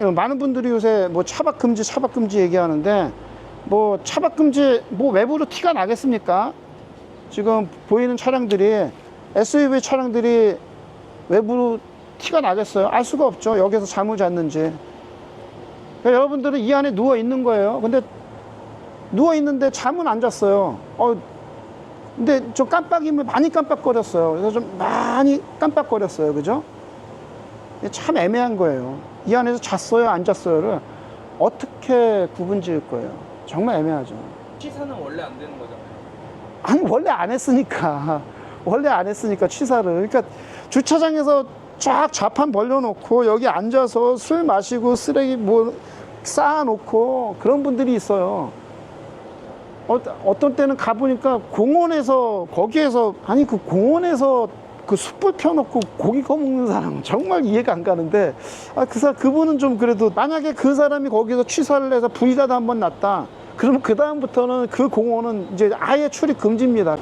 많은 분들이 요새 뭐 차박 금지, 차박 금지 얘기하는데 뭐 차박 금지 뭐 외부로 티가 나겠습니까? 지금 보이는 차량들이 SUV 차량들이 외부로 티가 나겠어요? 알 수가 없죠. 여기서 잠을 잤는지. 그러니까 여러분들은 이 안에 누워 있는 거예요. 근데 누워 있는데 잠은 안 잤어요. 어, 근데 좀 깜빡이면 많이 깜빡거렸어요. 그래서 좀 많이 깜빡거렸어요. 그죠? 참 애매한 거예요. 이 안에서 잤어요, 안 잤어요를 어떻게 구분 지을 거예요? 정말 애매하죠. 취사는 원래 안 되는 거잖아요. 아니, 원래 안 했으니까. 원래 안 했으니까 취사를. 그러니까 주차장에서 쫙 좌판 벌려놓고 여기 앉아서 술 마시고 쓰레기 뭐 쌓아놓고 그런 분들이 있어요. 어, 어떤 때는 가보니까 공원에서 거기에서 아니 그 공원에서 그 숯불 펴놓고 고기 꺼먹는 사람 정말 이해가 안 가는데 아, 그 사, 그분은 좀 그래도 만약에 그 사람이 거기서 취사를 해서 불이라도 한 번 났다 그러면 그 다음부터는 그 공원은 이제 아예 출입 금지입니다.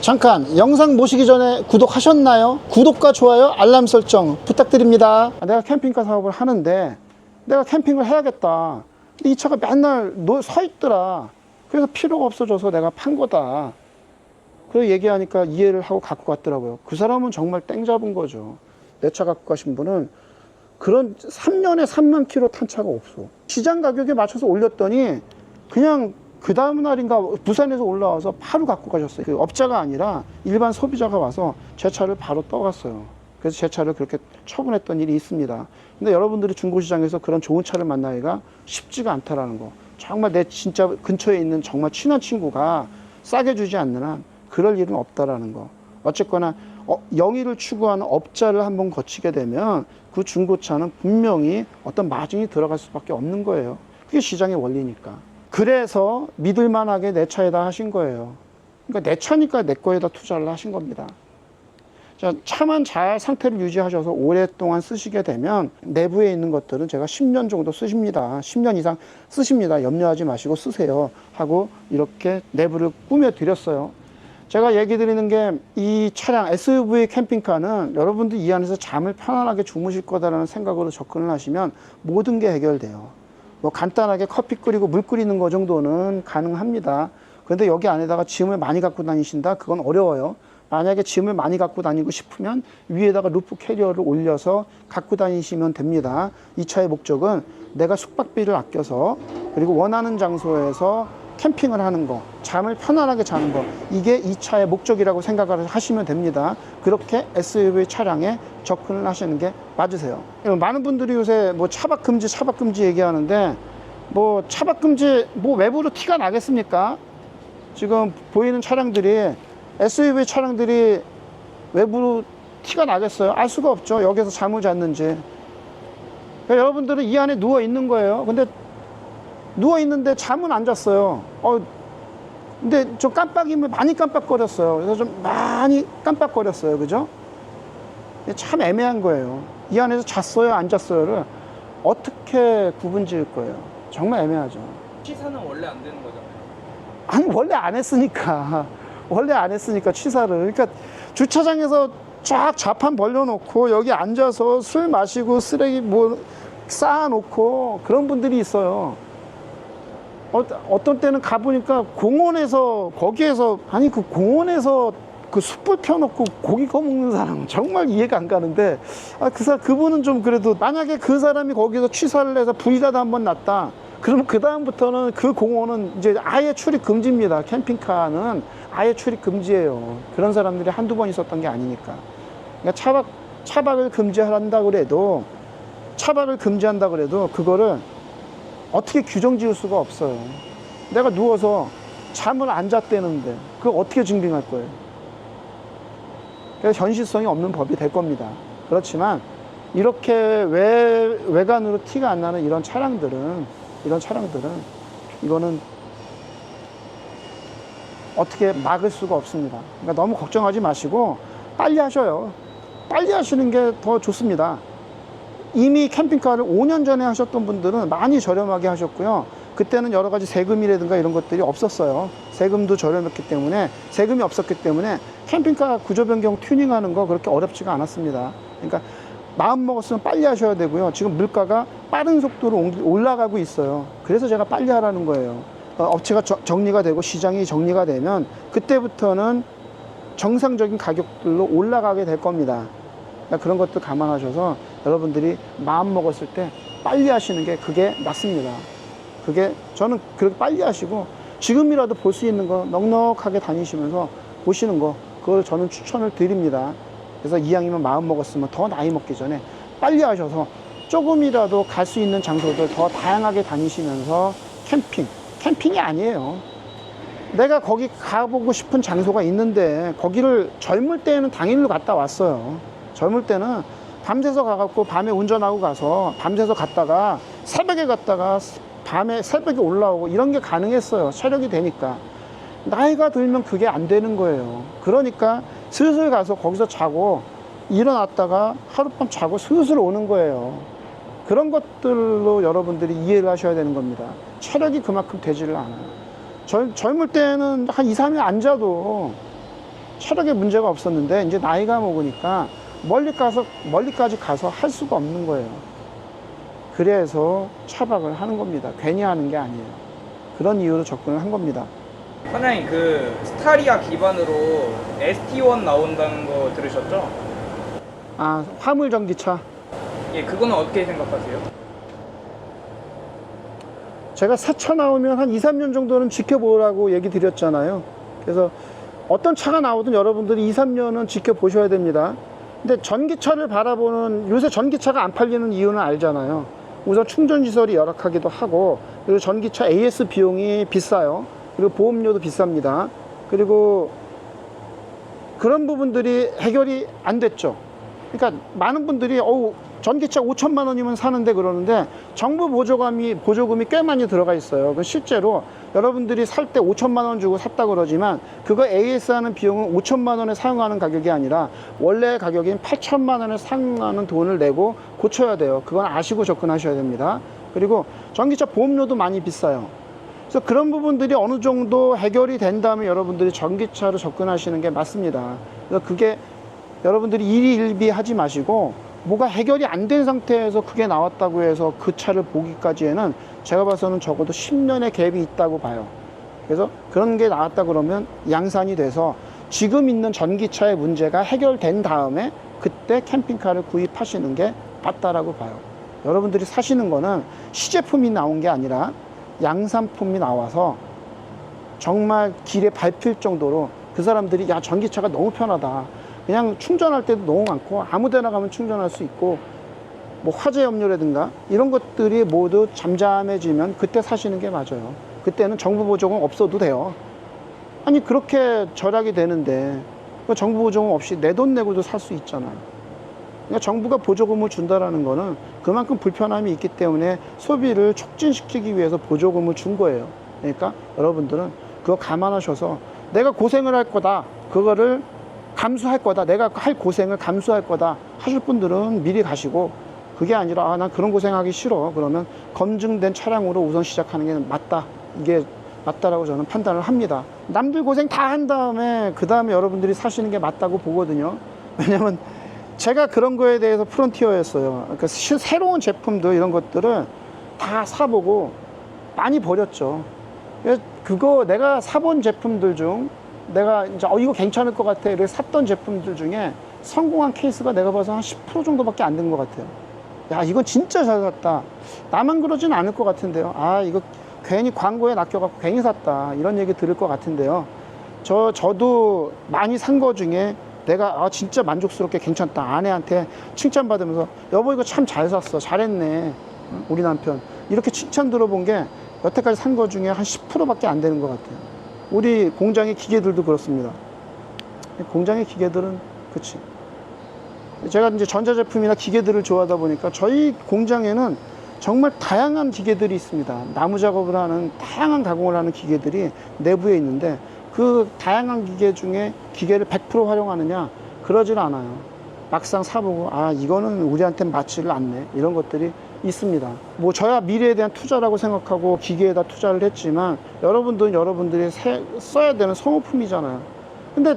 잠깐 영상 보시기 전에 구독하셨나요? 구독과 좋아요, 알람 설정 부탁드립니다. 아, 내가 캠핑카 사업을 하는데 내가 캠핑을 해야겠다. 근데 이 차가 맨날 놓- 서 있더라. 그래서 필요가 없어져서 내가 판 거다. 그래서 얘기하니까 이해를 하고 갖고 갔더라고요. 그 사람은 정말 땡 잡은 거죠. 내 차 갖고 가신 분은 그런 3년에 3만 킬로 탄 차가 없어. 시장 가격에 맞춰서 올렸더니 그냥 그 다음 날인가 부산에서 올라와서 바로 갖고 가셨어요. 그 업자가 아니라 일반 소비자가 와서 제 차를 바로 떠갔어요. 그래서 제 차를 그렇게 처분했던 일이 있습니다. 근데 여러분들이 중고시장에서 그런 좋은 차를 만나기가 쉽지가 않다라는 거. 정말 내 진짜 근처에 있는 정말 친한 친구가 싸게 주지 않는 한 그럴 일은 없다라는 거. 어쨌거나 어, 영위를 추구하는 업자를 한번 거치게 되면 그 중고차는 분명히 어떤 마진이 들어갈 수밖에 없는 거예요. 그게 시장의 원리니까. 그래서 믿을만하게 내 차에다 하신 거예요. 그러니까 내 차니까 내 거에다 투자를 하신 겁니다. 자, 차만 잘 상태를 유지하셔서 오랫동안 쓰시게 되면 내부에 있는 것들은 제가 10년 정도 쓰십니다. 10년 이상 쓰십니다. 염려하지 마시고 쓰세요. 하고 이렇게 내부를 꾸며 드렸어요. 제가 얘기 드리는 게 이 차량 SUV 캠핑카는 여러분들 이 안에서 잠을 편안하게 주무실 거다라는 생각으로 접근을 하시면 모든 게 해결돼요. 뭐 간단하게 커피 끓이고 물 끓이는 거 정도는 가능합니다. 그런데 여기 안에다가 짐을 많이 갖고 다니신다? 그건 어려워요. 만약에 짐을 많이 갖고 다니고 싶으면 위에다가 루프 캐리어를 올려서 갖고 다니시면 됩니다. 이 차의 목적은 내가 숙박비를 아껴서 그리고 원하는 장소에서 캠핑을 하는 거, 잠을 편안하게 자는 거, 이게 이 차의 목적이라고 생각을 하시면 됩니다. 그렇게 SUV 차량에 접근을 하시는 게 맞으세요. 많은 분들이 요새 뭐 차박 금지, 차박 금지 얘기하는데 뭐 차박 금지 뭐 외부로 티가 나겠습니까? 지금 보이는 차량들이 SUV 차량들이 외부로 티가 나겠어요? 알 수가 없죠. 여기서 잠을 잤는지. 그러니까 여러분들은 이 안에 누워 있는 거예요. 근데 누워 있는데 잠은 안 잤어요. 어, 근데 좀 깜빡이면 많이 깜빡거렸어요. 그래서 좀 많이 깜빡거렸어요. 그죠? 참 애매한 거예요. 이 안에서 잤어요, 안 잤어요를 어떻게 구분 지을 거예요? 정말 애매하죠. 취사는 원래 안 되는 거잖아요. 아니 원래 안 했으니까 원래 안 했으니까 취사를 그러니까 주차장에서 쫙 좌판 벌려놓고 여기 앉아서 술 마시고 쓰레기 뭐 쌓아놓고 그런 분들이 있어요. 어, 어떤 때는 가보니까 공원에서 거기에서 아니 그 공원에서 그 숯불 펴놓고 고기 꺼먹는 사람 정말 이해가 안 가는데 아, 그 사, 그분은 좀 그래도 만약에 그 사람이 거기서 취사를 해서 불이라도 한 번 났다. 그러면 그 다음부터는 그 공원은 이제 아예 출입 금지입니다. 캠핑카는 아예 출입 금지예요. 그런 사람들이 한두 번 있었던 게 아니니까. 그러니까 차박 차박을 금지한다 그래도 차박을 금지한다 그래도 그거를 어떻게 규정 지을 수가 없어요. 내가 누워서 잠을 안 잤다는데 그걸 어떻게 증빙할 거예요? 그래서 현실성이 없는 법이 될 겁니다. 그렇지만 이렇게 외, 외관으로 티가 안 나는 이런 차량들은 이런 차량들은 이거는 어떻게 막을 수가 없습니다. 그러니까 너무 걱정하지 마시고 빨리 하셔요. 빨리 하시는 게 더 좋습니다. 이미 캠핑카를 5년 전에 하셨던 분들은 많이 저렴하게 하셨고요. 그때는 여러 가지 세금이라든가 이런 것들이 없었어요. 세금도 저렴했기 때문에 세금이 없었기 때문에 캠핑카 구조 변경 튜닝하는 거 그렇게 어렵지가 않았습니다. 그러니까 마음 먹었으면 빨리 하셔야 되고요. 지금 물가가 빠른 속도로 올라가고 있어요. 그래서 제가 빨리 하라는 거예요. 어, 업체가 저- 정리가 되고 시장이 정리가 되면 그때부터는 정상적인 가격들로 올라가게 될 겁니다. 그러니까 그런 것도 감안하셔서 여러분들이 마음 먹었을 때 빨리 하시는 게 그게 맞습니다. 그게 저는 그렇게 빨리 하시고 지금이라도 볼 수 있는 거 넉넉하게 다니시면서 보시는 거 그걸 저는 추천을 드립니다. 그래서 이왕이면 마음 먹었으면 더 나이 먹기 전에 빨리 하셔서 조금이라도 갈 수 있는 장소들 더 다양하게 다니시면서 캠핑 캠핑이 아니에요. 내가 거기 가보고 싶은 장소가 있는데 거기를 젊을 때는 당일로 갔다 왔어요. 젊을 때는 밤새서 가갖고 밤에 운전하고 가서 밤새서 갔다가 새벽에 갔다가 밤에 새벽에 올라오고 이런 게 가능했어요. 체력이 되니까. 나이가 들면 그게 안 되는 거예요. 그러니까 슬슬 가서 거기서 자고 일어났다가 하룻밤 자고 슬슬 오는 거예요. 그런 것들로 여러분들이 이해를 하셔야 되는 겁니다. 체력이 그만큼 되지를 않아요. 젊, 젊을 때는 한 2, 3일 앉아도 체력에 문제가 없었는데 이제 나이가 먹으니까 멀리 가서 멀리까지 가서 할 수가 없는 거예요. 그래서 차박을 하는 겁니다. 괜히 하는 게 아니에요. 그런 이유로 접근을 한 겁니다. 사장님 그 스타리아 기반으로 ST1 나온다는 거 들으셨죠? 아, 화물 전기차. 예, 그거는 어떻게 생각하세요? 제가 새 차 나오면 한 2, 3년 정도는 지켜보라고 얘기 드렸잖아요. 그래서 어떤 차가 나오든 여러분들이 2, 3년은 지켜보셔야 됩니다. 근데 전기차를 바라보는, 요새 전기차가 안 팔리는 이유는 알잖아요. 우선 충전 시설이 열악하기도 하고, 그리고 전기차 AS 비용이 비싸요. 그리고 보험료도 비쌉니다. 그리고 그런 부분들이 해결이 안 됐죠. 그러니까 많은 분들이 어우 전기차 5천만 원이면 사는데 그러는데 정부 보조금이 보조금이 꽤 많이 들어가 있어요. 그 실제로 여러분들이 살 때 5천만 원 주고 샀다 그러지만 그거 AS 하는 비용은 5천만 원에 사용하는 가격이 아니라 원래 가격인 8천만 원에 사용하는 돈을 내고 고쳐야 돼요. 그건 아시고 접근하셔야 됩니다. 그리고 전기차 보험료도 많이 비싸요. 그래서 그런 부분들이 어느 정도 해결이 된 다음에 여러분들이 전기차로 접근하시는 게 맞습니다. 그래서 그게 여러분들이 일희일비 하지 마시고 뭐가 해결이 안 된 상태에서 그게 나왔다고 해서 그 차를 보기까지에는 제가 봐서는 적어도 10년의 갭이 있다고 봐요. 그래서 그런 게 나왔다 그러면 양산이 돼서 지금 있는 전기차의 문제가 해결된 다음에 그때 캠핑카를 구입하시는 게 맞다라고 봐요. 여러분들이 사시는 거는 시제품이 나온 게 아니라 양산품이 나와서 정말 길에 밟힐 정도로 그 사람들이 야 전기차가 너무 편하다. 그냥 충전할 때도 너무 많고 아무데나 가면 충전할 수 있고 뭐 화재 염료라든가 이런 것들이 모두 잠잠해지면 그때 사시는 게 맞아요. 그때는 정부 보조금 없어도 돼요. 아니 그렇게 절약이 되는데 그 정부 보조금 없이 내 돈 내고도 살 수 있잖아요. 그러니까 정부가 보조금을 준다라는 거는 그만큼 불편함이 있기 때문에 소비를 촉진시키기 위해서 보조금을 준 거예요. 그러니까 여러분들은 그거 감안하셔서 내가 고생을 할 거다. 그거를 감수할 거다. 내가 할 고생을 감수할 거다. 하실 분들은 미리 가시고 그게 아니라 아, 난 그런 고생하기 싫어. 그러면 검증된 차량으로 우선 시작하는 게 맞다. 이게 맞다라고 저는 판단을 합니다. 남들 고생 다 한 다음에 그 다음에 여러분들이 사시는 게 맞다고 보거든요. 왜냐면 제가 그런 거에 대해서 프론티어였어요. 그러니까 시- 새로운 제품들 이런 것들을 다 사보고 많이 버렸죠. 그거 내가 사본 제품들 중 내가 이제 어 이거 괜찮을 것 같아 이렇게 샀던 제품들 중에 성공한 케이스가 내가 봐서 한 10% 정도밖에 안 된 것 같아요. 야 이건 진짜 잘 샀다. 나만 그러진 않을 것 같은데요. 아 이거 괜히 광고에 낚여갖고 괜히 샀다 이런 얘기 들을 것 같은데요. 저 저도 많이 산 거 중에 내가 아 진짜 만족스럽게 괜찮다 아내한테 칭찬받으면서 여보 이거 참 잘 샀어 잘했네 응? 우리 남편 이렇게 칭찬 들어본 게 여태까지 산 거 중에 한 10%밖에 안 되는 것 같아요. 우리 공장의 기계들도 그렇습니다. 공장의 기계들은 그치. 제가 이제 전자제품이나 기계들을 좋아하다 보니까 저희 공장에는 정말 다양한 기계들이 있습니다. 나무 작업을 하는 다양한 가공을 하는 기계들이 내부에 있는데 그 다양한 기계 중에 기계를 100% 활용하느냐 그러질 않아요. 막상 사보고 아 이거는 우리한테 맞지를 않네 이런 것들이 있습니다. 뭐 저야 미래에 대한 투자라고 생각하고 기계에다 투자를 했지만 여러분들은 여러분들이 새- 써야 되는 소모품이잖아요. 근데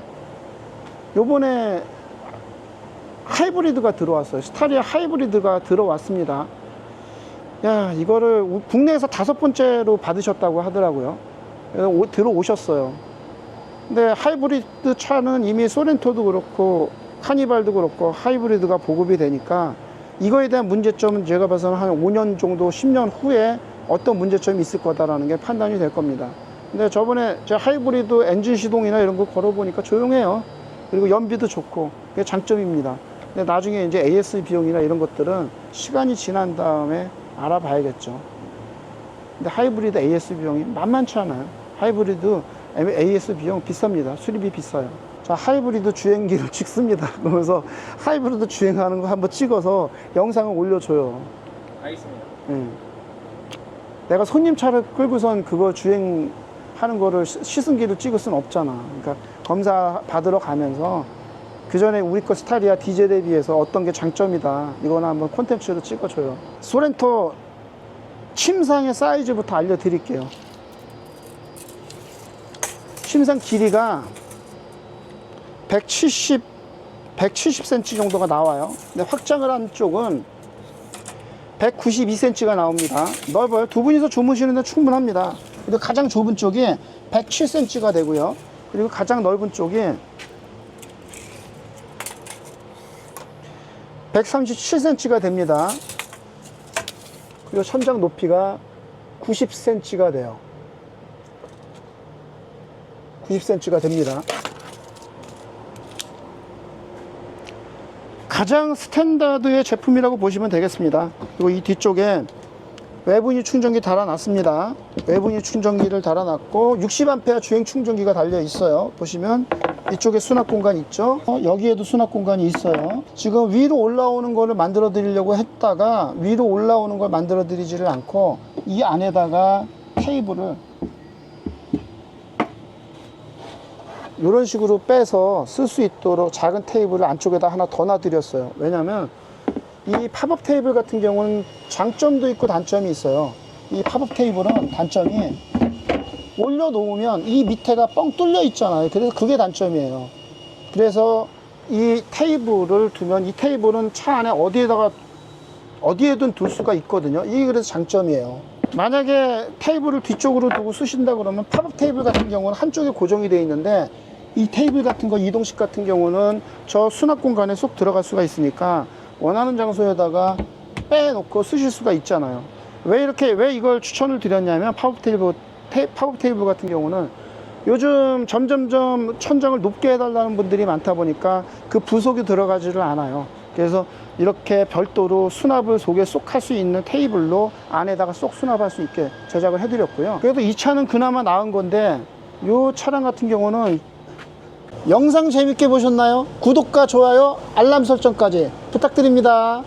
요번에 하이브리드가 들어왔어요. 스타리아 하이브리드가 들어왔습니다. 야, 이거를 우- 국내에서 다섯 번째로 받으셨다고 하더라고요. 오- 들어오셨어요. 근데 하이브리드 차는 이미 소렌토도 그렇고 카니발도 그렇고 하이브리드가 보급이 되니까 이거에 대한 문제점은 제가 봐서는 한 5년 정도, 10년 후에 어떤 문제점이 있을 거다라는 게 판단이 될 겁니다. 근데 저번에 제 하이브리드 엔진 시동이나 이런 거 걸어보니까 조용해요. 그리고 연비도 좋고 그게 장점입니다. 근데 나중에 이제 AS 비용이나 이런 것들은 시간이 지난 다음에 알아봐야겠죠. 근데 하이브리드 AS 비용이 만만치 않아요. 하이브리드 AS 비용 비쌉니다. 수리비 비싸요. 자, 하이브리드 주행기를 찍습니다. 그러면서 하이브리드 주행하는 거 한번 찍어서 영상을 올려줘요. 알겠습니다. 예. 내가 손님 차를 끌고선 그거 주행하는 거를 시- 시승기를 찍을 수는 없잖아. 그러니까 검사 받으러 가면서 그 전에 우리 거 스타리아 디젤에 비해서 어떤 게 장점이다. 이거나 한번 콘텐츠로 찍어줘요. 소렌토 침상의 사이즈부터 알려드릴게요. 침상 길이가 170, 170cm 정도가 나와요. 근데 확장을 한 쪽은 192cm가 나옵니다. 넓어요. 두 분이서 주무시는데 충분합니다. 그리고 가장 좁은 쪽이 107cm가 되고요. 그리고 가장 넓은 쪽이 137cm가 됩니다. 그리고 천장 높이가 90cm가 돼요. 90cm가 됩니다. 가장 스탠다드의 제품이라고 보시면 되겠습니다. 그리고 이 뒤쪽에 외분위 충전기 달아놨습니다. 외분위 충전기를 달아놨고 60A 주행 충전기가 달려 있어요. 보시면 이쪽에 수납 공간 있죠. 어, 여기에도 수납 공간이 있어요. 지금 위로 올라오는 거를 만들어 드리려고 했다가 위로 올라오는 걸 만들어 드리지를 않고 이 안에다가 케이블을 이런 식으로 빼서 쓸 수 있도록 작은 테이블을 안쪽에다 하나 더 놔드렸어요. 왜냐면 이 팝업 테이블 같은 경우는 장점도 있고 단점이 있어요. 이 팝업 테이블은 단점이 올려놓으면 이 밑에가 뻥 뚫려 있잖아요. 그래서 그게 단점이에요. 그래서 이 테이블을 두면 이 테이블은 차 안에 어디에다가 어디에든 둘 수가 있거든요. 이게 그래서 장점이에요. 만약에 테이블을 뒤쪽으로 두고 쓰신다 그러면 팝업 테이블 같은 경우는 한쪽에 고정이 되어 있는데 이 테이블 같은 거 이동식 같은 경우는 저 수납 공간에 쏙 들어갈 수가 있으니까 원하는 장소에다가 빼놓고 쓰실 수가 있잖아요. 왜 이렇게 왜 이걸 추천을 드렸냐면 팝업 테이블 테, 팝업 테이블 같은 경우는 요즘 점점점 천장을 높게 해달라는 분들이 많다 보니까 그 부속이 들어가지를 않아요. 그래서 이렇게 별도로 수납을 속에 쏙 할 수 있는 테이블로 안에다가 쏙 수납할 수 있게 제작을 해드렸고요. 그래도 이 차는 그나마 나은 건데 이 차량 같은 경우는 영상 재밌게 보셨나요? 구독과 좋아요, 알람 설정까지 부탁드립니다.